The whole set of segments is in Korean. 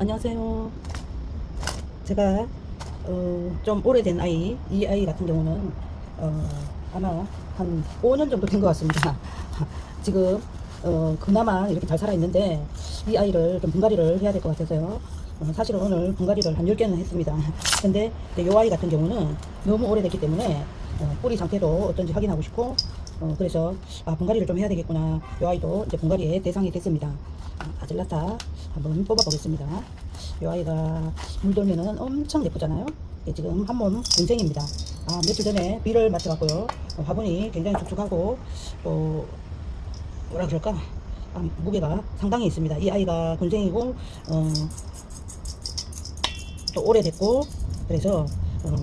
안녕하세요. 제가 어, 좀 오래된 아이, 이 아이 같은 경우는 어, 아마 한 5년 정도 된 것 같습니다. 지금 어, 그나마 이렇게 잘 살아 있는데 이 아이를 좀 분갈이를 해야 될 것 같아서요. 어, 사실은 오늘 분갈이를 한 10개는 했습니다. 근데 이 아이 같은 경우는 너무 오래됐기 때문에 어, 뿌리 상태도 어떤지 확인하고 싶고 어, 그래서 아, 분갈이를 좀 해야 되겠구나. 이 아이도 이제 분갈이의 대상이 됐습니다. 아, 아질라타 한번 뽑아 보겠습니다. 이 아이가 물 돌면은 엄청 예쁘잖아요. 이게 지금 한몸 군생입니다. 아, 며칠 전에 비를 맞춰갖고요. 어, 화분이 굉장히 축축하고 또 뭐라 그럴까? 아, 무게가 상당히 있습니다. 이 아이가 군생이고 어, 또 오래됐고 그래서 어,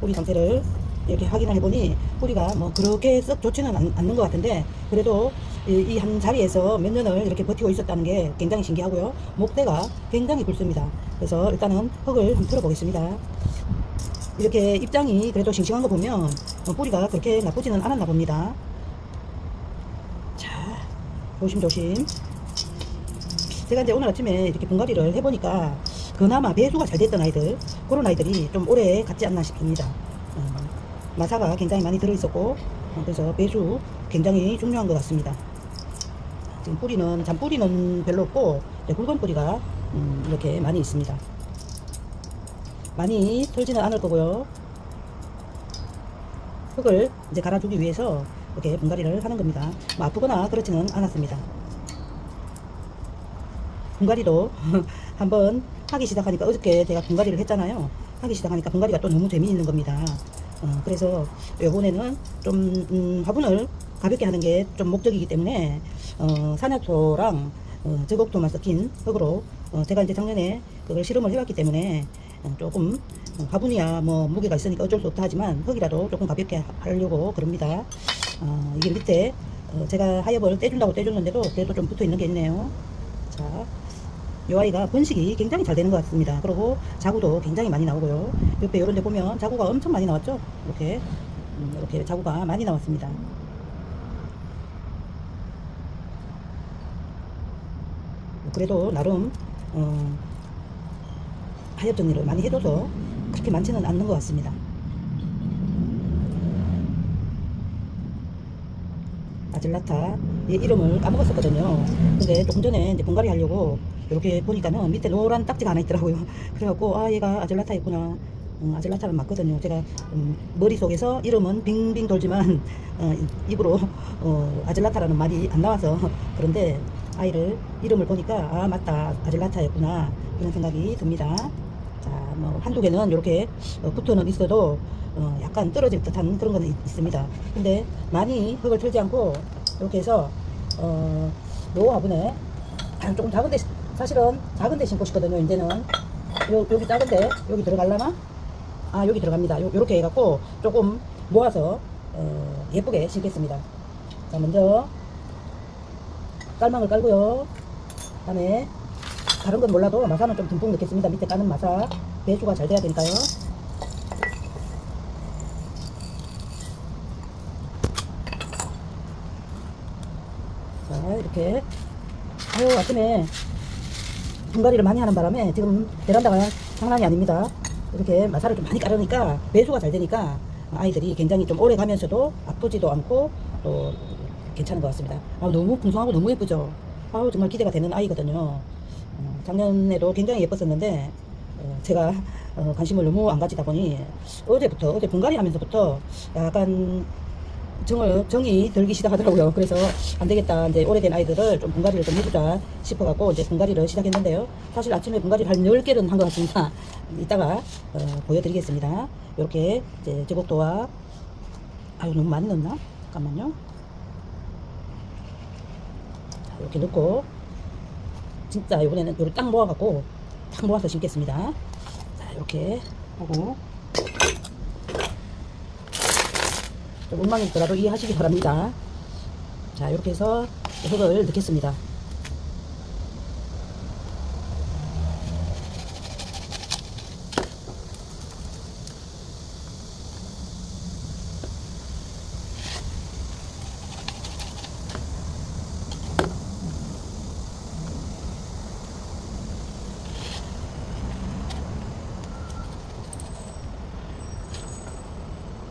뿌리 상태를 이렇게 확인을 해보니 뿌리가 뭐 그렇게 썩 좋지는 않, 않는 것 같은데 그래도 이 한 자리에서 몇 년을 이렇게 버티고 있었다는 게 굉장히 신기하고요. 목대가 굉장히 굵습니다. 그래서 일단은 흙을 한번 틀어보겠습니다. 이렇게 입장이 그래도 싱싱한 거 보면 어, 뿌리가 그렇게 나쁘지는 않았나 봅니다. 자, 조심조심. 제가 이제 오늘 아침에 이렇게 분갈이를 해보니까 그나마 배수가 잘 됐던 아이들 그런 아이들이 좀 오래 갔지 않나 싶습니다. 어, 마사가 굉장히 많이 들어있었고 어, 그래서 배수 굉장히 중요한 것 같습니다. 지금 뿌리는 잔뿌리는 별로 없고 굵은 뿌리가 음, 이렇게 많이 있습니다. 많이 털지는 않을 거고요. 흙을 이제 갈아주기 위해서 이렇게 분갈이를 하는 겁니다. 뭐 아프거나 그렇지는 않았습니다. 분갈이도 한번 하기 시작하니까 어저께 제가 분갈이를 했잖아요. 하기 시작하니까 분갈이가 또 너무 재미있는 겁니다. 어, 그래서 이번에는 좀 음, 화분을 가볍게 하는 게 좀 목적이기 때문에 어, 산약토랑 어, 저곡토만 섞인 흙으로 어, 제가 이제 작년에 그걸 실험을 해봤기 때문에 어, 조금 어, 화분이야 뭐 무게가 있으니까 어쩔 수 없다 하지만 흙이라도 조금 가볍게 하- 하려고 그럽니다. 어, 이게 밑에 어, 제가 하엽을 떼준다고 떼줬는데도 그래도 좀 붙어 있는 게 있네요. 자, 이 아이가 번식이 굉장히 잘 되는 것 같습니다. 그리고 자구도 굉장히 많이 나오고요. 옆에 이런 데 보면 자구가 엄청 많이 나왔죠? 이렇게, 음, 이렇게 자구가 많이 나왔습니다. 그래도 나름, 어, 하엽 정리를 많이 해줘서 그렇게 많지는 않는 것 같습니다. 아질라타 이 이름을 까먹었었거든요. 근데 조금 전에 이제 분갈이 하려고 이렇게 보니까는 밑에 노란 딱지가 하나 있더라고요. 그래갖고 아 얘가 아질라타였구나. 음, 아질라타는 맞거든요. 제가 음, 머릿속에서 이름은 빙빙 돌지만 어, 입으로 어, 아질라타라는 말이 안 나와서 그런데 아이를 이름을 보니까 아 맞다 아질라타였구나 이런 생각이 듭니다. 자, 뭐 한두 개는 이렇게 어, 붙어는 있어도 어, 약간 떨어질 듯한 그런 거는 있, 있습니다. 근데 많이 흙을 틀지 않고 이렇게 해서 어, 요 화분에 조금 작은 데 사실은 작은데 심고 싶거든요. 이제는 요, 여기 작은데 여기 들어갈라나? 아 여기 들어갑니다. 요, 요렇게 해갖고 조금 모아서 어, 예쁘게 심겠습니다. 자 먼저 깔망을 깔고요. 그 다음에 다른 건 몰라도 마사는 좀 듬뿍 넣겠습니다. 밑에 까는 마사 배수가 잘 돼야 되니까요. 자 이렇게 아유 아침에 분갈이를 많이 하는 바람에 지금 베란다가 장난이 아닙니다. 이렇게 마사를 좀 많이 깔으니까 배수가 잘 되니까 아이들이 굉장히 좀 오래 가면서도 아프지도 않고 또 괜찮은 것 같습니다. 아 너무 풍성하고 너무 예쁘죠. 아우 정말 기대가 되는 아이거든요. 어, 작년에도 굉장히 예뻤었는데 어, 제가 어, 관심을 너무 안 가지다 보니 어제부터 어제 분갈이 하면서부터 약간 정을 정이 들기 시작하더라고요. 그래서 안 되겠다. 이제 오래된 아이들을 좀 분갈이를 좀 해주자 싶어갖고 이제 분갈이를 시작했는데요. 사실 아침에 분갈이를 한 10개는 한 것 같습니다. 이따가 어, 보여드리겠습니다. 이렇게 이제 제곡도와 아유 너무 많이 넣었나? 잠깐만요. 자, 이렇게 넣고 진짜 이번에는 요를 딱 모아갖고 딱 모아서 심겠습니다. 자 이렇게 하고 좀 엉망이더라도 이해하시기 바랍니다. 자, 이렇게 해서 흙을 넣겠습니다.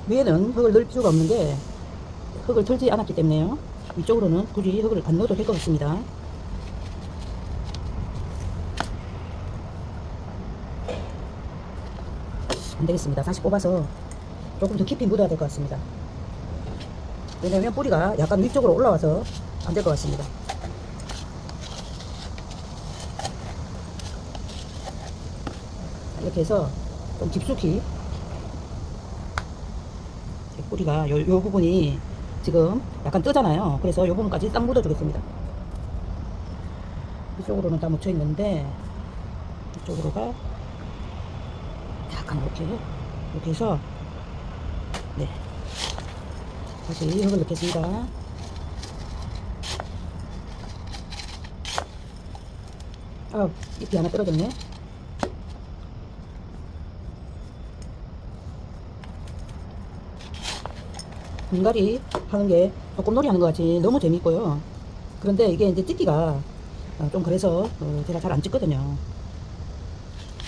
위에는 흙을 넣을 필요가 없는 게 흙을 털지 않았기 때문에요. 위쪽으로는 굳이 흙을 안 넣어도 될 것 같습니다. 안 되겠습니다. 다시 뽑아서 조금 더 깊이 묻어야 될 것 같습니다. 왜냐면 뿌리가 약간 위쪽으로 올라와서 안 될 것 같습니다. 이렇게 해서 좀 깊숙이 뿌리가 요, 요 부분이 지금 약간 뜨잖아요. 그래서 요 부분까지 딱 묻어주겠습니다. 이쪽으로는 다 묻혀 있는데 이쪽으로가 약간 이렇게 이렇게 해서 네 다시 흙을 넣겠습니다. 아 잎이 하나 떨어졌네. 분갈이 하는 게 꽃놀이 하는 것 같이 너무 재밌고요. 그런데 이게 이제 찍기가 어, 좀 그래서 어, 제가 잘 안 찍거든요.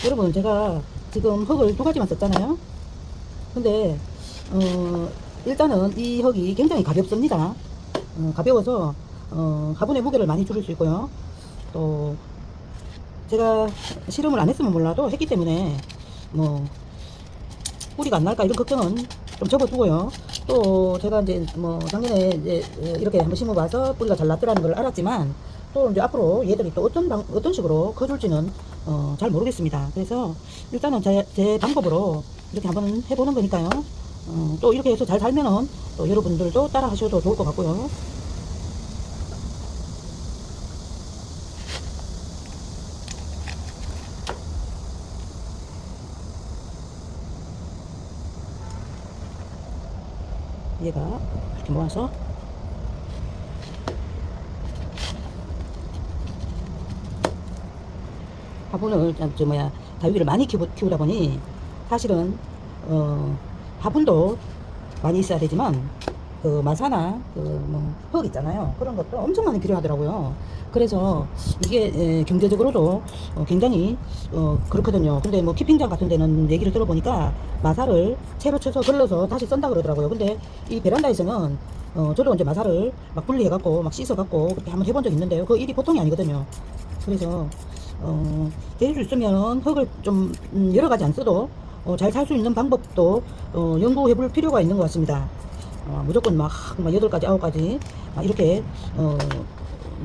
여러분 제가 지금 흙을 두 가지만 썼잖아요. 근데 어, 일단은 이 흙이 굉장히 가볍습니다. 어, 가벼워서 어, 화분의 무게를 많이 줄일 수 있고요. 또 제가 실험을 안 했으면 몰라도 했기 때문에 뭐 뿌리가 안 날까 이런 걱정은 좀 접어두고요. 또 제가 이제 뭐 작년에 이제 이렇게 한번 심어봐서 뿌리가 잘 났더라는 걸 알았지만 또 이제 앞으로 얘들이 또 어떤 방, 어떤 식으로 커줄지는 어, 잘 모르겠습니다. 그래서 일단은 제, 제 방법으로 이렇게 한번 해보는 거니까요. 어, 또 이렇게 해서 잘 살면은 또 여러분들도 따라 하셔도 좋을 것 같고요. 얘가 이렇게 모아서. 화분을 저, 저 뭐야 다육이를 많이 키우, 키우다 보니 사실은 어 화분도 많이 있어야 되지만 그 마사나 그뭐흙 있잖아요. 그런 것도 엄청 많이 필요하더라고요. 그래서 이게 에, 경제적으로도 어, 굉장히 어, 그렇거든요. 근데 뭐 키핑장 같은 데는 얘기를 들어보니까 마사를 채로 쳐서 걸러서 다시 썬다 그러더라고요. 근데 이 베란다에서는 어, 저도 이제 마사를 막 분리해갖고 막 씻어갖고 그렇게 한번 해본 적 있는데요. 그 일이 보통이 아니거든요. 그래서 어, 될수 있으면 흙을 좀 음, 여러 가지 안 써도 어, 잘 살 수 있는 방법도 어, 연구해 볼 필요가 있는 것 같습니다. 어, 무조건 막, 막 8가지, 9가지 막 이렇게 어,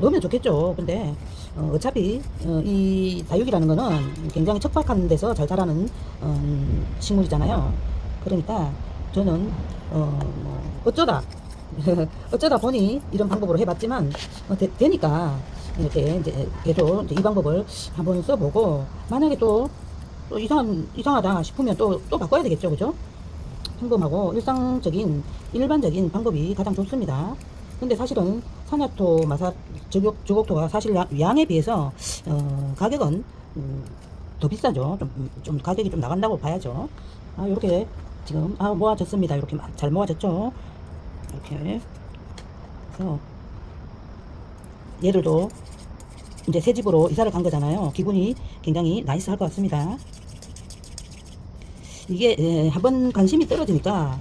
넣으면 좋겠죠. 근데 어, 어차피 어, 이 다육이라는 거는 굉장히 척박한 데서 잘 자라는 어, 식물이잖아요. 그러니까 저는 어, 뭐 어쩌다 어쩌다 보니 이런 방법으로 해봤지만 어, 되, 되니까 이렇게 이제 계속 이제 이 방법을 한번 써보고 만약에 또, 또 이상 이상하다 싶으면 또 또 바꿔야 되겠죠, 그죠? 평범하고 일상적인 일반적인 방법이 가장 좋습니다. 근데 사실은 산야토 마사 저곡 저곡토가 사실 양- 양에 비해서 어, 가격은 음, 더 비싸죠. 좀, 좀 가격이 좀 나간다고 봐야죠. 아, 이렇게 지금 아 모아졌습니다. 이렇게 막잘 모아졌죠. 이렇게 그래서 얘들도 이제 새 집으로 이사를 간 거잖아요. 기분이 굉장히 나이스할 것 같습니다. 이게 예, 한번 관심이 떨어지니까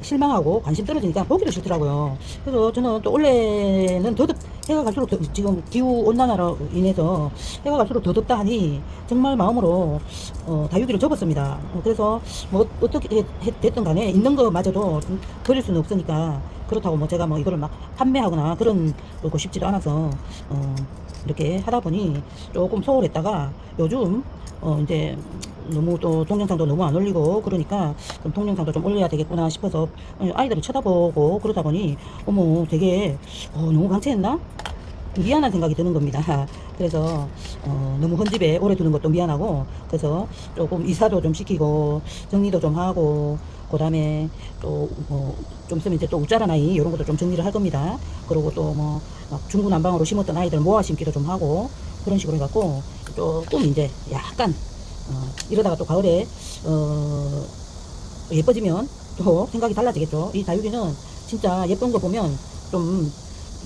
실망하고 관심 떨어지니까 보기도 싫더라고요. 그래서 저는 또 원래는 더 덥, 해가 갈수록 더, 지금 기후 온난화로 인해서 해가 갈수록 더 덥다 하니 정말 마음으로 어, 다육이를 접었습니다. 어, 그래서 뭐 어떻게 됐든 간에 있는 거마저도 좀 버릴 수는 없으니까 그렇다고 뭐 제가 뭐 이거를 막 판매하거나 그런 거 싶지도 않아서 어, 이렇게 하다 보니 조금 소홀했다가 요즘 어 이제 너무 또 동영상도 너무 안 올리고 그러니까 좀 동영상도 좀 올려야 되겠구나 싶어서 어, 아이들을 쳐다보고 그러다 보니 어머 되게 어, 너무 강체했나? 미안한 생각이 드는 겁니다. 그래서 어, 너무 헌집에 오래 두는 것도 미안하고 그래서 조금 이사도 좀 시키고 정리도 좀 하고 그 다음에 또뭐좀 있으면 이제 또 웃자란 아이 이런 것도 좀 정리를 할 겁니다. 그리고 또 뭐 중구난방으로 심었던 아이들 모아 심기도 좀 하고 그런 식으로 해갖고 조금 이제 약간 어, 이러다가 또 가을에 어, 또 예뻐지면 또 생각이 달라지겠죠. 이 다육이는 진짜 예쁜 거 보면 좀,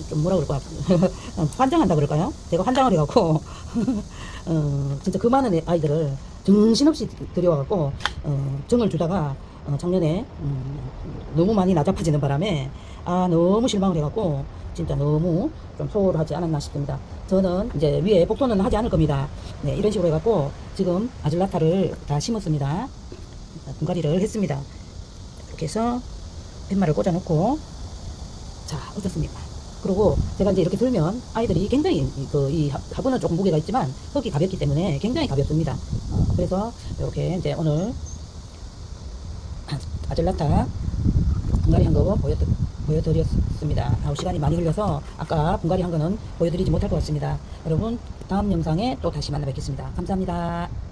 좀 뭐라 그럴까. 환장한다 그럴까요? 제가 환장을 해갖고, 어, 진짜 그 많은 애- 아이들을 정신없이 들여와갖고, 어, 정을 주다가, 어, 어, 작년에 음, 너무 많이 낮아파지는 바람에 아 너무 실망을 해갖고 진짜 너무 좀 소홀하지 않았나 싶습니다. 저는 이제 위에 복도는 하지 않을 겁니다. 네, 이런 식으로 해갖고 지금 아질라타를 다 심었습니다. 분갈이를 했습니다. 이렇게 해서 팻말을 꽂아놓고 자 어떻습니까? 그리고 제가 이제 이렇게 들면 아이들이 굉장히 그 이 화분은 조금 무게가 있지만 흙이 가볍기 때문에 굉장히 가볍습니다. 어, 그래서 이렇게 이제 오늘 아젤라타 분갈이 한 거 보여드, 보여드렸습니다. 아우 시간이 많이 흘려서 아까 분갈이 한 거는 보여드리지 못할 것 같습니다. 여러분 다음 영상에 또 다시 만나 뵙겠습니다. 감사합니다.